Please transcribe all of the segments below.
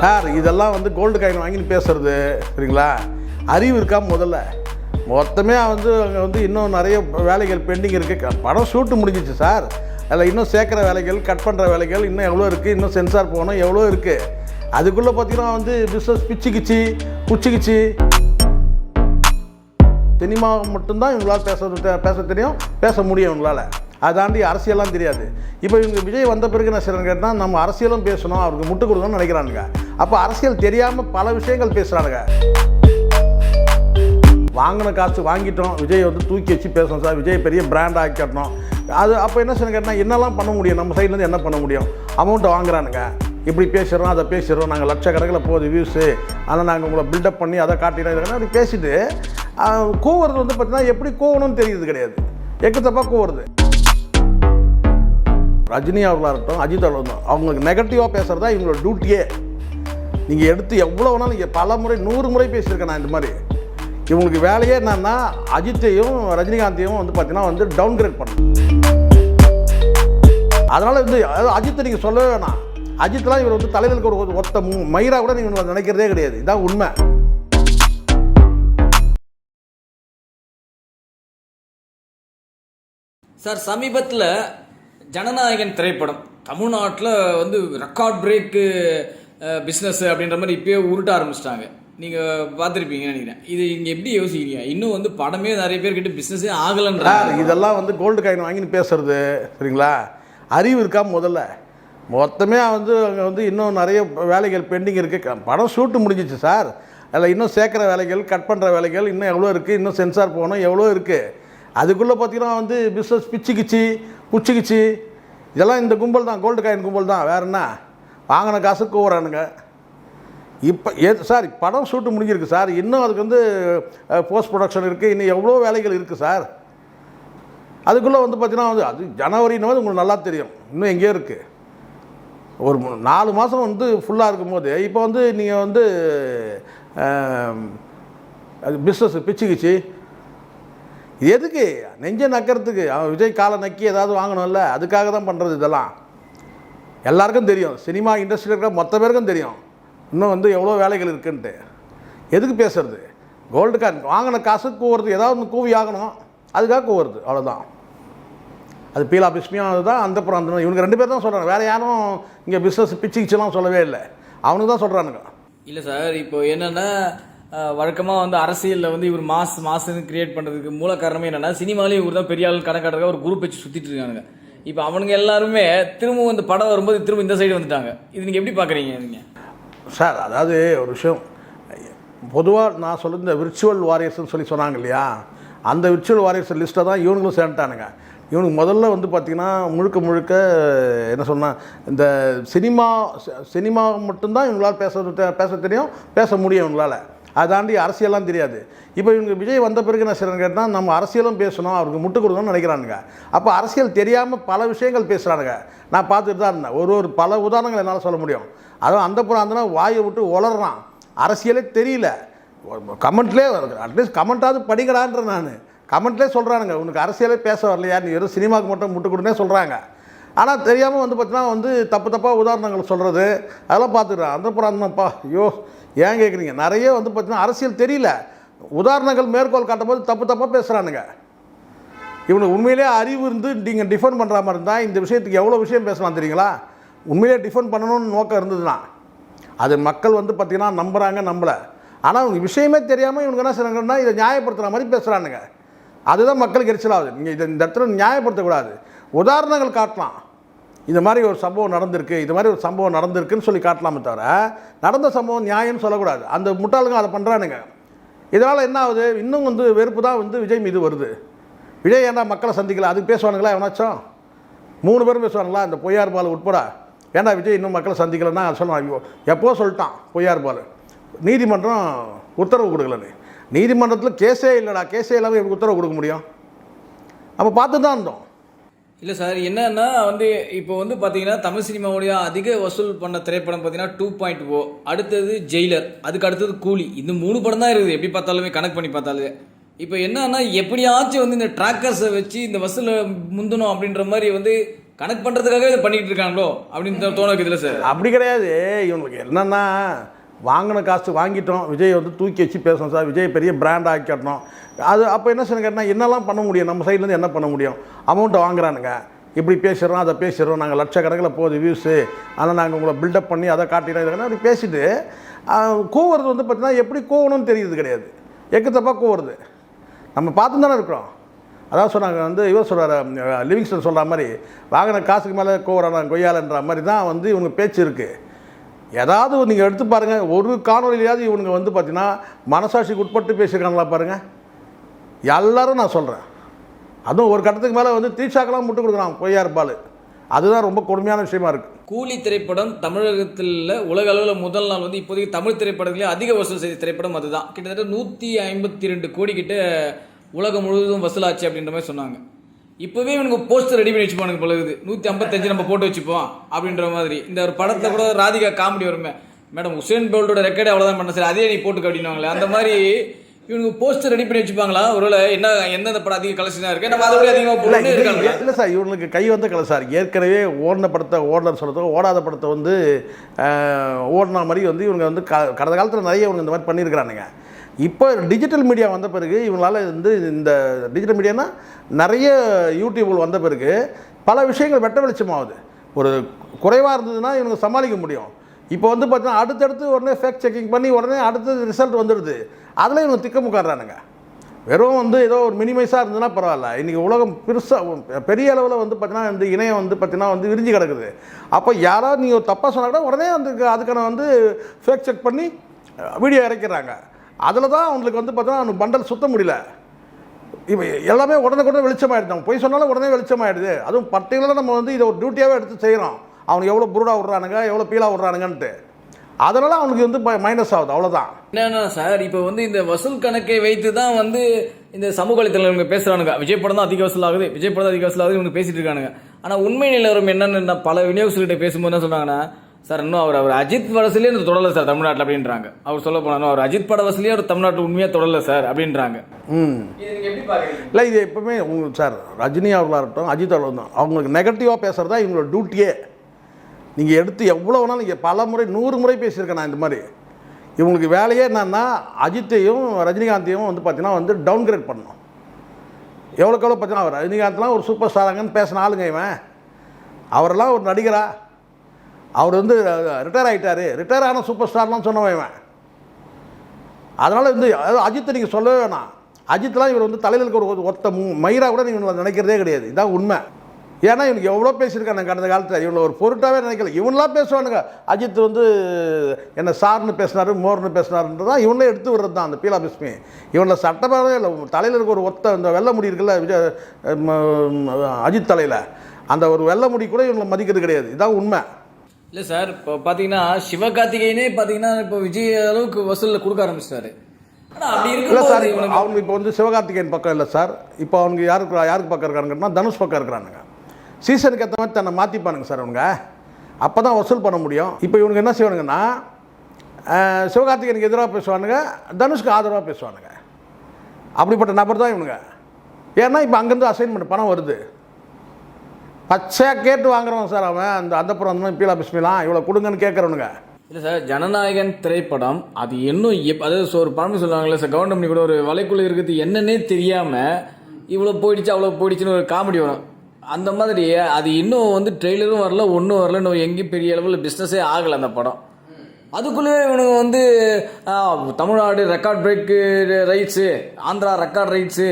Sir இதெல்லாம் வந்து gold coin வாங்கின்னு பேசுறது சரிங்களா? அறிவு இருக்கா முதல்ல? மொத்தமே வந்து அங்கே வந்து இன்னும் நிறைய வேலைகள் பெண்டிங் இருக்குது படம் ஷூட்டு முடிஞ்சிச்சு சார். அதில் இன்னும் சேர்க்குற வேலைகள் கட் பண்ணுற வேலைகள் இன்னும் எவ்வளோ இருக்குது இன்னும் சென்சார் போகணும் எவ்வளோ இருக்குது அதுக்குள்ளே பார்த்தீங்கன்னா வந்து பிஸ்னஸ் பிச்சுக்கிச்சு குச்சிக்கிச்சு சினிமா மட்டும்தான் இவங்களால் பேச பேச தெரியும் பேச முடியும் இவங்களால். அதை தாண்டி அரசியலாம் தெரியாது. இப்போ இவங்க விஜய் வந்த பிறகு என்ன செய்யறேன்னு கேட்டால் நம்ம அரசியலும் பேசணும் அவருக்கு முட்டு கொடுக்கணும்னு நினைக்கிறானுங்க. அப்போ அரசியல் தெரியாமல் பல விஷயங்கள் பேசுகிறானுங்க வாங்கின காசு வாங்கிட்டோம் விஜய் வந்து தூக்கி வச்சு பேசணும் சார். விஜய் பெரிய பிராண்ட் ஆக்கிடணும் அது அப்போ என்ன செய்யணும் கேட்டால் என்னெல்லாம் பண்ண முடியும்? நம்ம சைட்லேருந்து என்ன பண்ண முடியும்? அமௌண்ட்டை வாங்குறானுங்க. இப்படி பேசுகிறோம் அதை பேசுகிறோம் நாங்கள் லட்சக்கணக்கில் போகுது வியூஸு ஆனால் நாங்கள் உங்களை பில்டப் பண்ணி அதை காட்டிடுறோம் அப்படி பேசிட்டு கூவுறது வந்து பார்த்தீங்கன்னா எப்படி கூவணும்னு தெரியுது கிடையாது. எக்கத்தப்பாக கூவுறது. ரஜினி அவர்களாக இருக்கட்டும் அஜித் அவர்களாக இருக்கட்டும் அவங்களுக்கு நெகட்டிவாக பேசுகிறதா இவங்களோட டியூட்டியே நீங்கள் எடுத்து எவ்வளோ வேணாலும் நீங்கள் பல முறை நூறு முறை பேசியிருக்கேன் நான் இந்த மாதிரி. இவங்களுக்கு வேலையே என்னன்னா அஜித்தையும் ரஜினிகாந்தையும் வந்து பார்த்தீங்கன்னா வந்து டவுன் கிரேட் பண்ணணும். அதனால் வந்து அதாவது அஜித்தை நீங்கள் சொல்லவே வேணாம். அஜித்லாம் இவர் வந்து தலைவருக்கு ஒரு ஒத்த மயிரா கூட நீங்கள் நினைக்கிறதே கிடையாது. இதான் உண்மை. சார் சமீபத்தில் ஜனநாயகன் திரைப்படம் தமிழ்நாட்டில் வந்து ரெக்கார்ட் பிரேக்கு பிஸ்னஸ் அப்படின்ற மாதிரி இப்போயே உருட்ட ஆரம்பிச்சிட்டாங்க. நீங்கள் பார்த்துருப்பீங்கன்னு நினைக்கிறேன். இது இங்கே எப்படி யோசிக்கிறீங்க? இன்னும் வந்து படமே நிறைய பேர்கிட்ட பிஸ்னஸே ஆகலைன்றார் இதெல்லாம் வந்து கோல்டு காயின் வாங்கின்னு பேசுறது சரிங்களா? அறிவு இருக்கா முதல்ல? மொத்தமே வந்து அங்கே வந்து இன்னும் நிறைய வேலைகள் பெண்டிங் இருக்குது படம் ஷூட்டு முடிஞ்சிச்சு சார். அதில் இன்னும் சேர்க்குற வேலைகள் கட் பண்ணுற வேலைகள் இன்னும் எவ்வளோ இருக்குது இன்னும் சென்சார் போகணும் எவ்வளோ இருக்குது அதுக்குள்ளே பார்த்தீங்கன்னா வந்து பிஸ்னஸ் பிச்சுக்கிச்சு குச்சிக்கிச்சு. இதெல்லாம் இந்த கும்பல் தான் கோல்டு காயின் கும்பல் தான். வேறு என்ன? வாங்கின காசு கூவுறானுங்க இப்போ ஏ சார் படம் ஷூட்டு முடிஞ்சிருக்கு சார். இன்னும் அதுக்கு வந்து போஸ்ட் ப்ரொடக்ஷன் இருக்குது இன்னும் எவ்வளோ வேலைகள் இருக்குது சார்? அதுக்குள்ளே வந்து பார்த்தீங்கன்னா வந்து அது ஜனவரின்னு வந்து உங்களுக்கு நல்லா தெரியும். இன்னும் எங்கேயோ இருக்குது ஒரு நாலு மாதம் வந்து ஃபுல்லாக இருக்கும்போது இப்போ வந்து நீங்கள் வந்து அது பிஸ்னஸ் பிச்சு கிச்சு. எதுக்கு? நெஞ்சை நக்கிறதுக்கு. அவன் விஜய் காலை நக்கி ஏதாவது வாங்கணும்ல. அதுக்காக தான் பண்ணுறது இதெல்லாம். எல்லாருக்கும் தெரியும். சினிமா இண்டஸ்ட்ரியில் இருக்கிற மொத்த பேருக்கும் தெரியும். இன்னும் வந்து எவ்வளோ வேலைகள் இருக்குன்ட்டு. எதுக்கு பேசுறது? கோல்டு கார்டு வாங்கின காசு கூவுறது ஏதாவது ஒன்று கூவி ஆகணும். அதுக்காக கூவுறது அவ்வளோதான் அது பீலா பிஸ்மியானது தான் அந்த புறம் அந்த இவனுக்கு ரெண்டு பேர் தான் சொல்கிறாங்க வேறு யாரும் இங்கே பிஸ்னஸ் பிச்சுக்கிச்சுலாம் சொல்லவே இல்லை. அவனுக்கு தான் சொல்கிறானுங்க இல்லை சார் இப்போ என்னென்னா வழக்கமாக வந்து அரசியலில் வந்து இவர் மாஸ் மாசுன்னு கிரியேட் பண்ணுறதுக்கு மூல காரணமே என்னென்னா சினிமாலேயும் இவர் தான் பெரிய ஆள் கணக்காட்டுறதுக்காக ஒரு குரூப் வச்சு சுற்றிட்டு இருக்கானுங்க. இப்போ அவனுங்க எல்லாருமே திரும்பவும் இந்த படம் வரும்போது திரும்ப இந்த சைடு வந்துட்டாங்க. இது நீங்கள் எப்படி பார்க்குறீங்க நீங்கள் சார் அதாவது ஒரு விஷயம். பொதுவாக நான் சொல்ல இந்த விர்ச்சுவல் வாரியர்ஸ்னு சொல்லி சொன்னாங்க இல்லையா? அந்த விர்ச்சுவல் வாரியர்ஸ் லிஸ்ட்டை தான் இவனுங்களும் சேர்ந்துட்டானுங்க. இவனுக்கு முதல்ல வந்து பார்த்திங்கன்னா முழுக்க முழுக்க என்ன சொன்னால் இந்த சினிமா சினிமா மட்டும்தான் இவங்களால் பேச பேச தெரியும் பேச முடியும் இவங்களால். அதை தாண்டி அரசியல்லாம் தெரியாது. இப்போ இவங்க விஜய் வந்த பிறகு என்ன செய்யறேன்னு கேட்டால் நம்ம அரசியலும் பேசணும் அவருக்கு முட்டு கொடுக்கணும்னு நினைக்கிறானுங்க. அப்போ அரசியல் தெரியாமல் பல விஷயங்கள் பேசுகிறானுங்க நான் பார்த்துட்டு தான் இருந்தேன். ஒரு ஒரு பல உதாரணங்கள் என்னால் சொல்ல முடியும். அதுவும் அந்த புறம் அந்த வாயை விட்டு உளறான். அரசியலே தெரியல. கமெண்ட்லேயே அட்லீஸ்ட் கமெண்ட்டாவது படிக்கடான்ற நான். கமெண்ட்லேயே சொல்கிறானுங்க உனக்கு அரசியலே பேச வரலையா? நீ வெறும் சினிமாவுக்கு மட்டும் முட்டு கொடுன்னே சொல்கிறாங்க ஆனால் தெரியாமல் வந்து பார்த்தீங்கன்னா வந்து தப்பு தப்பாக உதாரணங்கள் சொல்கிறது அதெல்லாம் பார்த்துக்கிறேன் அந்த புறம் அந்தப்பா ஐயோ ஏன் கேட்குறீங்க நிறைய வந்து பார்த்தீங்கன்னா அரசியல் தெரியல. உதாரணங்கள் மேற்கோள் காட்டும்போது தப்பு தப்பாக பேசுகிறானுங்க இவனுக்கு உண்மையிலே அறிவு இருந்து நீங்கள் டிஃபெண்ட் பண்ணுற மாதிரி இருந்தால் இந்த விஷயத்துக்கு எவ்வளோ விஷயம் பேசலாம் தெரியுங்களா? உண்மையிலே டிஃபெண்ட் பண்ணணும்னு நோக்கம் இருந்ததுன்னா அது மக்கள் வந்து பார்த்திங்கன்னா நம்புகிறாங்க நம்பலை. ஆனால் அவங்க விஷயமே தெரியாமல் இவனுக்கு என்ன செய்யறாங்கன்னா இதை நியாயப்படுத்துகிற மாதிரி பேசுகிறானுங்க அதுதான் மக்களுக்கு எரிச்சலாகுது. நீங்கள் இதை இந்த இடத்துல நியாயப்படுத்தக்கூடாது. உதாரணங்கள் காட்டலாம். இந்த மாதிரி ஒரு சம்பவம் நடந்திருக்கு இது மாதிரி ஒரு சம்பவம் நடந்திருக்குன்னு சொல்லி காட்டலாமே தவிர நடந்த சம்பவம் நியாயம்னு சொல்லக்கூடாது. அந்த முட்டாளுங்க அதை பண்ணுறானுங்க இதனால் என்ன ஆகுது? இன்னும் வந்து வெறுப்பு தான் வந்து விஜய் மீது வருது. விஜய் ஏன்டா மக்களை சந்திக்கல? அதுக்கு பேசுவானுங்களா எவனாச்சும்? மூணு பேரும் பேசுவானுங்களா? இந்த பொய்யார் பால் உட்பட. ஏன்டா விஜய் இன்னும் மக்களை சந்திக்கலைன்னா சொல்லுவான் ஐயோ எப்போ சொல்லிட்டான் பொய்யார் பால். நீதிமன்றம் உத்தரவு கொடுக்கலன்னு. நீதிமன்றத்தில் கேஸே இல்லைடா. கேஸே இல்லாமல் எப்படி உத்தரவு கொடுக்க முடியும். அப்போ பார்த்து தான் இருந்தோம். இல்லை சார் என்னன்னா வந்து இப்போ வந்து பார்த்தீங்கன்னா தமிழ் சினிமாவுடைய அதிக வசூல் பண்ண திரைப்படம் பார்த்தீங்கன்னா டூ பாயிண்ட் ஓ. அடுத்தது ஜெயிலர் அதுக்கு அடுத்தது கூலி. இந்த மூணு படம் தான் இருக்குது. எப்படி பார்த்தாலுமே கணக்கு பண்ணி பார்த்தாலே. இப்போ என்னன்னா எப்படியாச்சும் வந்து இந்த ட்ராக்கர்ஸை வச்சு இந்த வசூலை முந்தணும் அப்படின்ற மாதிரி வந்து கணக்கு பண்றதுக்காக இதை பண்ணிட்டு இருக்காங்களோ அப்படின்னு தோண வைக்குதுல சார். அப்படி கிடையாது. இவங்களுக்கு என்னென்னா வாங்கின காசு வாங்கிட்டோம் விஜய் வந்து தூக்கி வச்சு பேசணும் சார் விஜய் பெரிய பிராண்ட் ஆக்கிட்டோம் அது அப்போ என்ன சொன்னேன் கேட்டால் என்னெல்லாம் பண்ண முடியும்? நம்ம சைட்லேருந்து என்ன பண்ண முடியும்? அமௌண்ட்டை வாங்குறானுங்க. இப்படி பேசுகிறோம் அதை பேசுகிறோம் நாங்கள் லட்சக்கணக்கில் போகுது வியூஸு ஆனால் நாங்கள் உங்களை பில்டப் பண்ணி அதை காட்டிடுறோம் அப்படி பேசிட்டு கூவுறது வந்து பார்த்தீங்கன்னா எப்படி கூவணும்னு தெரியுது கிடையாது. எக்கு தப்பாக கூவுறது நம்ம பார்த்து தானே இருக்கிறோம். அதான் சொன்னாங்க வந்து இவர் சொல்கிறார் லிவிங்ஸ்டன் சொல்கிற மாதிரி வாங்கின காசுக்கு மேலே கோவறான கொய்யாலன்ற மாதிரி தான் வந்து இவங்க பேச்சு இருக்குது ஏதாவது நீங்கள் எடுத்து பாருங்கள் ஒரு காணொலியிலையாவது இவனுங்க வந்து பார்த்தீங்கன்னா மனசாட்சிக்கு உட்பட்டு பேசியிருக்காங்களா பாருங்கள் எல்லாரும் நான் சொல்கிறேன் அதுவும் ஒரு கட்டத்துக்கு மேலே வந்து தீட்சாக்கெல்லாம் முட்டு கொடுக்குறான் கொய்யார் பால். அதுதான் ரொம்ப கொடுமையான விஷயமா இருக்குது கூலி திரைப்படம் தமிழகத்தில் உலக அளவில் முதல் நாள் வந்து இப்போதைக்கு தமிழ் திரைப்படத்திலே அதிக வசூல் செய்த திரைப்படம் அதுதான். கிட்டத்தட்ட நூற்றி ஐம்பத்தி ரெண்டு கோடி கிட்ட உலகம் முழுவதும் வசூலாச்சு அப்படின்ற மாதிரி சொன்னாங்க. இப்போவே இவனுக்கு போஸ்டர் ரெடி பண்ணி வச்சுப்பானுங்க இருக்குது. நூற்றி ஐம்பத்தஞ்சு நம்ம போட்டு வச்சுப்போம் அப்படின்ற மாதிரி. இந்த ஒரு படத்தில் கூட ராதிகா காமெடி வருமே. மேடம் உசேன் போல்ட்டோட ரெக்கார்டு அவ்வளோதான் பண்ண சரி அதே நீ போட்டு அப்படின்னுவாங்களே. அந்த மாதிரி இவனுக்கு போஸ்டர் ரெடி பண்ணி வச்சுப்பாங்களா? ஒருவேளை என்ன எந்தெந்த படம் அதிக கலெக்ஷனாக இருக்கு? நம்ம அதோட அதிகமாக இல்லை போட்டு இருக்காங்க இல்லை சார் இவங்களுக்கு கை வந்த கலை சார் ஏற்கனவே ஓடின படத்தை ஓடலன்னு சொல்கிறதும் ஓடாத படத்தை வந்து ஓடின மாதிரி வந்து இவங்க வந்து க கடந்த காலத்தில் நிறைய இவங்க இந்த மாதிரி பண்ணியிருக்கிறானுங்க. இப்போ டிஜிட்டல் மீடியா வந்த பிறகு இவங்களால் வந்து இந்த டிஜிட்டல் மீடியானா நிறைய யூடியூபில் வந்த பிறகு பல விஷயங்கள் வெட்ட வெளிச்சமாகுது. ஒரு குறைவாக இருந்ததுன்னா இவங்க சமாளிக்க முடியும். இப்போ வந்து பார்த்தீங்கன்னா அடுத்தடுத்து உடனே ஃபேக் செக்கிங் பண்ணி உடனே அடுத்தது ரிசல்ட் வந்துடுது. அதில் இவங்க திக்கமுக்காடுறானுங்க வெறும் வந்து ஏதோ ஒரு மினிமைஸாக இருந்ததுன்னா பரவாயில்ல. இன்றைக்கி உலகம் பெருசாக பெரிய அளவில் வந்து பார்த்தீங்கன்னா இந்த இணையம் வந்து பார்த்தீங்கன்னா வந்து விரிஞ்சு கிடக்குது. அப்போ யாராவது நீங்கள் தப்பாக சொன்னால் கூட உடனே வந்து அதுக்கான வந்து ஃபேக் செக் பண்ணி வீடியோ இறக்கிறாங்க அதில் தான் அவங்களுக்கு வந்து பார்த்தோன்னா பண்டல் சுத்த முடியல. இப்போ எல்லாமே உடனே உடனே வெளிச்சமாயிடுது. அவங்க பொய் சொன்னாலும் உடனே வெளிச்சமாயிடுது. அதுவும் பர்டிகுலராக நம்ம வந்து இதை ஒரு டியூட்டியாகவே எடுத்து செய்கிறோம் அவனுக்கு எவ்வளோ புரூடாக விட்றானுங்க எவ்வளோ பீலாக விட்றானுங்கன்ட்டு. அதனால் அவனுக்கு வந்து மைனஸ் ஆகுது. அவ்வளோதான் என்னன்னா சார் இப்போ வந்து இந்த வசூல் கணக்கை வைத்து தான் வந்து இந்த சமூக வலைத்தளங்கள் பேசுகிறானுங்க விஜய் படம் தான் அதிக வசூல் ஆகுது. விஜய் படம் தான் அதிக வசூல் ஆகுது இவங்க பேசிட்டு இருக்கானுங்க. ஆனால் உண்மை நிலவரம் என்னன்னு பல விநியோகஸ்தர்கிட்ட பேசும்போது என்ன சொன்னாங்கன்னா சார் இன்னும் அவர் அவர் அஜித் வசூலே இந்த தொடரல சார் தமிழ்நாட்டில் அப்படின்றாங்க. அவர் சொல்ல போனா அவர் அஜித் பட வசூலே அவர் தமிழ்நாட்டில் உண்மையா தொடரல சார் அப்படின்றாங்க. ம். இல்லை இது எப்பவுமே உங்களுக்கு சார் ரஜினி அவர்களாக இருக்கட்டும் அஜித் அவர்கள் தான். அவங்களுக்கு நெகட்டிவாக பேசுகிறது தான் இவங்களோட டியூட்டியே நீங்கள் எடுத்து எவ்வளோ வேணாலும் நீங்கள் பல முறை நூறு முறை பேசியிருக்கேன் நான் இந்த மாதிரி. இவங்களுக்கு வேலையே என்னன்னா அஜித்தையும் ரஜினிகாந்தையும் வந்து பார்த்தீங்கன்னா வந்து டவுன் கிரேட் பண்ணணும். எவ்வளோக்கு எவ்வளோ பார்த்தீங்கன்னா அவர் ரஜினிகாந்த்லாம் ஒரு சூப்பர் ஸ்டாராங்கன்னு பேசின ஆளுங்க இவன். அவரெல்லாம் ஒரு நடிகரா? அவர் வந்து ரிட்டையர் ஆகிட்டார் ரிட்டையர் ஆன சூப்பர் ஸ்டார்லாம் சொன்னவன் இவன். அதனால் வந்து அதாவது அஜித்தை நீங்கள் சொல்லவே வேணாம். அஜித்லாம் இவர் வந்து தலையில் இருக்கிற ஒரு ஒத்த மு- மயிரா கூட நீங்கள் நினைக்கிறதே கிடையாது. இதான் உண்மை. ஏன்னா இவனுக்கு எவ்வளோ பேசியிருக்காங்க கடந்த காலத்தில். இவனை ஒரு பொருட்டாகவே நினைக்கல. இவனெலாம் பேசுவானுங்க. அஜித் வந்து என்ன சார்னு பேசினார் மோர்னு பேசினாருன்றது தான் இவனே எடுத்து விடுறது தான் அந்த பீலா பிஸ்மி இவனில் சட்டமாகவே இல்லை. தலையில் இருக்க ஒரு ஒத்த இந்த வெள்ளை முடி இருக்குல்ல விஜய் அஜித் தலையில். அந்த ஒரு வெள்ளை முடி கூட இவங்களை மதிக்கிறது கிடையாது. இதான் உண்மை. இல்ல சார் இப்போ பாத்தீங்கன்னா சிவகார்த்திகேயனே பாத்தீங்கன்னா இப்போ விஜய் அளவுக்கு வசூல்ல கொடுக்க ஆரம்பிச்சிட்டாரு. இல்லை சார் அவங்க இப்போ வந்து சிவகார்த்திகேயன் பக்கம் இல்லை சார். இப்போ அவனுக்கு யாருக்கு யாருக்கு பக்கம் இருக்கானுங்கன்னா தனுஷ் பக்கம் இருக்கிறானுங்க. சீசனுக்கு ஏற்ற மாதிரி தன்னை மாற்றிப்பானுங்க சார் அவனுங்க அப்போ தான் வசூல் பண்ண முடியும். இப்போ இவனுக்கு என்ன செய்வானுங்கன்னா சிவகார்த்திகேயனுக்கு எதிராக பேசுவானுங்க தனுஷ்க்கு ஆதரவாக பேசுவானுங்க. அப்படிப்பட்ட நபர் தான் இவனுங்க. ஏன்னா இப்போ அங்கேருந்து அசைன்மெண்ட் பணம் வருது. பச்சையாக கேட்டு வாங்குறவன் சார் அவன். அந்த அந்த புறம் அந்த பீலா பிஸ்மிலாம் இவ்வளோ கொடுங்கன்னு கேட்குறவனுங்க இல்லை சார் ஜனநாயகன் திரைப்படம் அது இன்னும் எப் அதாவது ஒரு படம் சொல்லுவாங்கல்ல சார் கவர்மெண்ட் கூட ஒரு வலைக்குள்ள இருக்கிறது என்னன்னே தெரியாமல் இவ்வளோ போயிடுச்சு அவ்வளோ போயிடுச்சுன்னு ஒரு காமெடி வரும். அந்த மாதிரி அது இன்னும் வந்து ட்ரெய்லரும் வரல ஒன்றும் வரல இன்னும் எங்கேயும் பெரிய அளவில் பிஸ்னஸே ஆகலை அந்த படம். அதுக்குள்ளேயே இவனுங்க வந்து Tamil Nadu record break rights Andhra record rights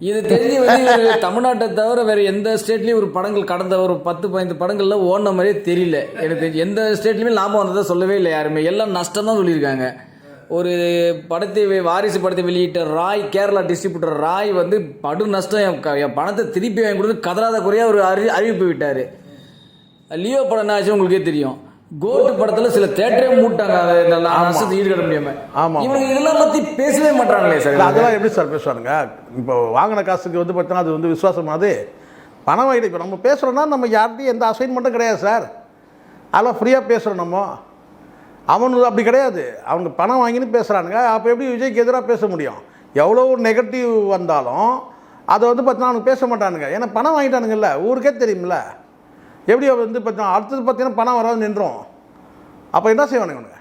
இது தெரிஞ்சு வந்து தமிழ்நாட்டை தவிர வேற எந்த ஸ்டேட்லயும் ஒரு படங்கள் கடந்த ஒரு பத்து பதினைந்து படங்கள்ல ஓடின மாதிரியே தெரியல. எனக்கு எந்த ஸ்டேட்லயுமே லாபம் வந்ததை சொல்லவே இல்லை யாருமே. எல்லாம் நஷ்டம் தான் சொல்லியிருக்காங்க. ஒரு படத்தை வாரிசு படத்தை வெளியிட்ட ராய் கேரளா டிஸ்ட்ரிபியூட்டர் ராய் வந்து படு நஷ்டம் என் பணத்தை திருப்பி வாங்கி கொடுத்து கதராத குறையாக ஒரு அறி அறிவிப்பு விட்டார். லியோ படம் என்ன ஆச்சு உங்களுக்கே தெரியும். கோட்டு படத்துல சில தேட்டரே மூட்டாங்க. நஷ்டத்தை ஈடுகட்ட முடியாம. ஆமா. இவங்க இதெல்லாம் பத்தி பேசவே மாட்டாங்களே சார். அதெல்லாம் எப்படி சார் பேசுவானுங்க? இப்போ வாங்கின காசுக்கு வந்து பார்த்தீங்கன்னா அது வந்து விசுவாசம். அது பணம் வாங்கிட்டு இப்போ நம்ம பேசுகிறோன்னா நம்ம யார்கிட்டையும் எந்த அசைன்மெண்ட்டும் கிடையாது சார். அதெல்லாம் ஃப்ரீயாக பேசுகிறோம் நம்ம. அவனு அப்படி கிடையாது. அவங்க பணம் வாங்கின்னு பேசுகிறானுங்க அப்போ எப்படி விஜய்க்கு எதிராக பேச முடியும்? எவ்வளோ நெகட்டிவ் வந்தாலும் அதை வந்து பார்த்தீங்கன்னா அவனுக்கு பேச மாட்டானுங்க. ஏன்னா பணம் வாங்கிட்டானுங்கல்ல ஊருக்கே தெரியும்ல. எப்படி வந்து பார்த்தா அடுத்தது பார்த்தீங்கன்னா பணம் வராது நின்றோம். அப்போ என்ன செய்வானுங்க இவனுங்க?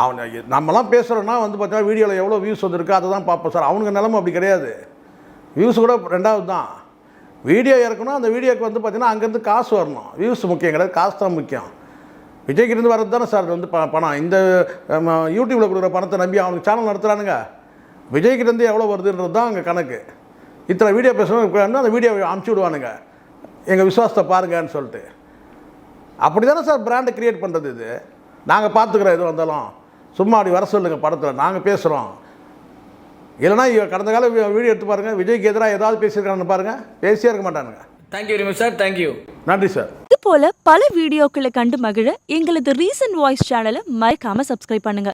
அவன் நம்மலாம் பேசுகிறோன்னா வந்து பார்த்தீங்கன்னா வீடியோவில் எவ்வளோ வியூஸ் வந்திருக்கு அதை தான் பார்ப்போம். சார் அவனுங்க நிலமை அப்படி கிடையாது. வியூஸ் கூட ரெண்டாவது தான். வீடியோ இறக்கணும் அந்த வீடியோக்கு வந்து பார்த்தீங்கன்னா அங்கேருந்து காசு வரணும். வியூஸ் முக்கியம் கிடையாது காசு தான் முக்கியம். விஜய்கிட்டேருந்து வர்றது தானே சார் வந்து ப பணம். இந்த யூடியூப்பில் கொடுக்குற பணத்தை நம்பி அவனுக்கு சேனல் நடத்துகிறானுங்க விஜய்கிட்டேருந்து எவ்வளோ வருதுன்றது தான் அங்கே கணக்கு. இத்தனை வீடியோ பேசணும் அந்த வீடியோ அமுச்சு விடுவானுங்க. எங்கள் விசுவாசத்தை பாருங்கன்னு சொல்லிட்டு. அப்படி தானே சார் பிராண்டை கிரியேட் பண்ணுறது இது? நாங்கள் பார்த்துக்குறோம் எது வந்தாலும். சும்மா அப்படி வர சொல்லுங்கள் படத்தில். நாங்கள் பேசுகிறோம் இல்லைனா கடந்த கால வீ- வீடியோ எடுத்து பாருங்கள் விஜய்க்கு எதிராக ஏதாவது பேசியிருக்கான்னு பாருங்கள் பேசியே இருக்க மாட்டானுங்க. Thank you very much sir thank you நன்றி சார் இது போல பல வீடியோக்களை கண்டு மகிழ எங்களது ரீசன்ட் வாய்ஸ் சேனலை மறக்காம சப்ஸ்கிரைப் பண்ணுங்க.